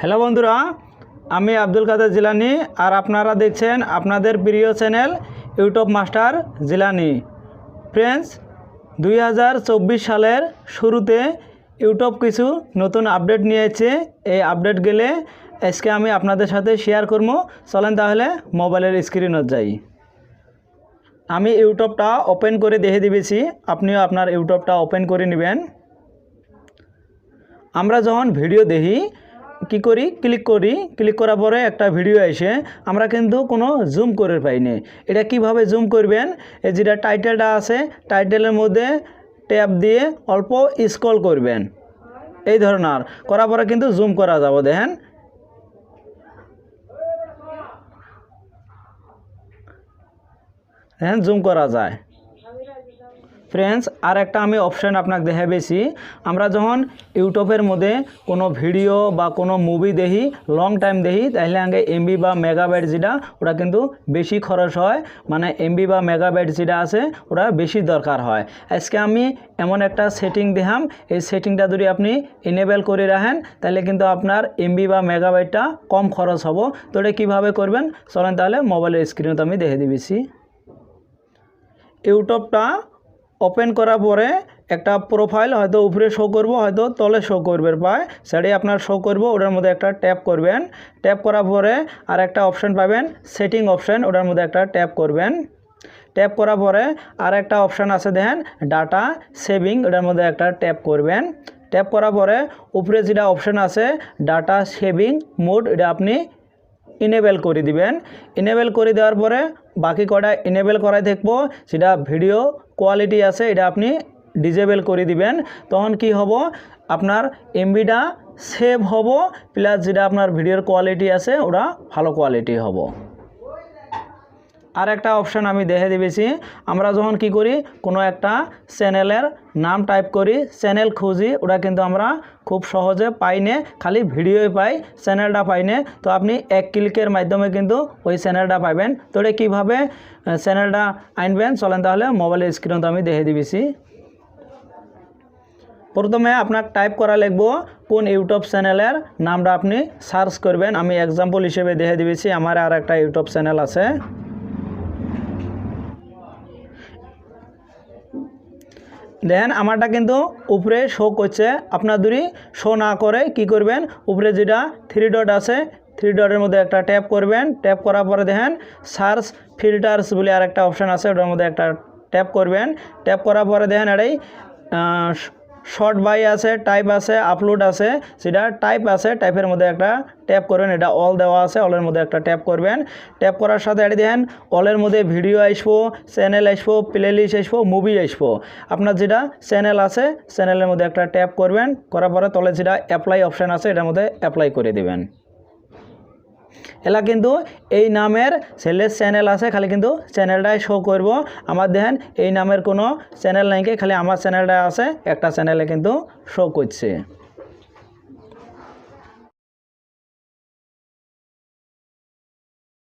Hello বন্ধুরা, আমি আব্দুল কাদের জিলানি আর আপনারা দেখছেন আপনাদের প্রিয় channel YouTube master Jilani. Friends, দুই সালের শুরুতে ইউটিউব কিছু নতুন আপডেট নিয়েছে। এই আপডেট গেলে আজকে আমি আপনাদের সাথে শেয়ার করব। চলেন তাহলে মোবাইলের স্ক্রিনত যাই। আমি ইউটিউবটা ওপেন করে দেখে দিবেছি আপনিও আপনার ইউটিউবটা ওপেন করে নেবেন। আমরা যখন ভিডিও দেখি কি করি? ক্লিক করি। ক্লিক করার পরে একটা ভিডিও এসে আমরা কিন্তু কোনো জুম করে পাইনি। এটা কীভাবে জুম করবেন? এই যেটা টাইটেলটা আছে টাইটেলের মধ্যে ট্যাপ দিয়ে অল্প স্ক্রল করবেন। এই ধরনের। করার পরে কিন্তু জুম করা যাবে, দেখেন। হ্যাঁ জুম করা যায়। ফ্রেন্ডস আর একটা আমি অপশান আপনাকে দেখাবেছি আমরা যখন ইউটিউবের মধ্যে কোনো ভিডিও বা কোনো মুভি দেখি লং টাইম দেখি, তাহলে আগে এমবি বা মেগাবাইট যেটা, ওটা কিন্তু বেশি খরচ হয়। মানে এমবি বা মেগাবাইট যেটা আছে, ওটা বেশি দরকার হয়। আজকে আমি এমন একটা সেটিং দেখাম। এই সেটিংটা যদি আপনি এনেবেল করে রাখেন, তাহলে কিন্তু আপনার এমবি বা মেগাবাইটটা কম খরচ হব। তো এটা কীভাবে করবেন? চলেন তাহলে মোবাইলের স্ক্রিনত আমি দেখে দিবেছি ইউটিউবটা ওপেন করার পরে একটা প্রোফাইল হয়তো উপরে শো করব, হয়তো তলে শো করবে। পায় সেটাই আপনার শো করব, ওটার মধ্যে একটা ট্যাপ করবেন। ট্যাপ করার পরে আর একটা অপশান পাবেন সেটিং অপশান ওটার মধ্যে একটা ট্যাপ করবেন। ট্যাপ করার পরে আর একটা অপশান আছে দেখেন ডাটা সেভিং ওটার মধ্যে একটা ট্যাপ করবেন। ট্যাপ করার পরে উপরে যেটা অপশান আছে ডাটা সেভিং মোড এটা আপনি ইনেবেল করে দিবেন। ইনেবেল করে দেওয়ার পরে বাকি কটা ইনেবেল করাই থাকব সেটা ভিডিও কোয়ালিটি আছে, এটা আপনি ডিজেবল করে দিবেন। তখন কি হব? আপনার এমবিটা সেভ হব প্লাস যেটা আপনার ভিডিওর কোয়ালিটি আছে, ওটা ভালো কোয়ালিটি হব। আর একটা অপশান আমি দেখে দিবেছি। আমরা যখন কি করি, কোনো একটা চ্যানেলের নাম টাইপ করি চ্যানেল খুঁজি, ওটা কিন্তু আমরা খুব সহজে পাই না খালি ভিডিওই পাই চ্যানেলটা পাই না তো আপনি এক ক্লিকের মাধ্যমে কিন্তু ওই চ্যানেলটা পাবেন তো এটা কীভাবে চ্যানেলটা আনবেন? চলেন তাহলে মোবাইলের স্ক্রিনত আমি দেখে দিবেছি। প্রথমে আপনার টাইপ করা লিখব, কোন ইউটিউব চ্যানেলের নামটা আপনি সার্চ করবেন। আমি এক্সাম্পল হিসেবে দেখে দিবেছি, আমার আর একটা ইউটিউব চ্যানেল আছে। দেখেন আমারটা কিন্তু উপরে শো করছে। আপনার দূরি শো না করে কি করবেন? উপরে যেটা থ্রি ডট আছে থ্রি ডটের মধ্যে একটা ট্যাপ করবেন। ট্যাপ করার পরে দেখেন সার্চ ফিল্টার্স বলে আর একটা অপশান আছে, ওটার মধ্যে একটা ট্যাপ করবেন। ট্যাপ করার পরে দেখেন এটাই শর্ট বাই আছে, টাইপ আছে, আপলোড আছে। সেটা টাইপ আছে, টাইপের মধ্যে একটা ট্যাপ করবেন। এটা অল দেওয়া আছে, অলের মধ্যে একটা ট্যাপ করবেন। ট্যাপ করার সাথে এটি দেখেন অলের মধ্যে ভিডিও আসব চ্যানেল আসব প্লে লিস্ট আসব মুভি আসব। আপনার যেটা চ্যানেল আছে চ্যানেলের মধ্যে একটা ট্যাপ করবেন। করার পরে তলে যেটা অ্যাপ্লাই অপশান আছে, এটার মধ্যে অ্যাপ্লাই করে দেবেন। এলা কিন্তু এই নামের সেলের চ্যানেল আছে, খালি কিন্তু চ্যানেলটাই শো করব। আমার দেখেন, এই নামের কোনো চ্যানেল নাইকে খালি আমার চ্যানেলটা আছে, একটা চ্যানেলে কিন্তু শো করছে।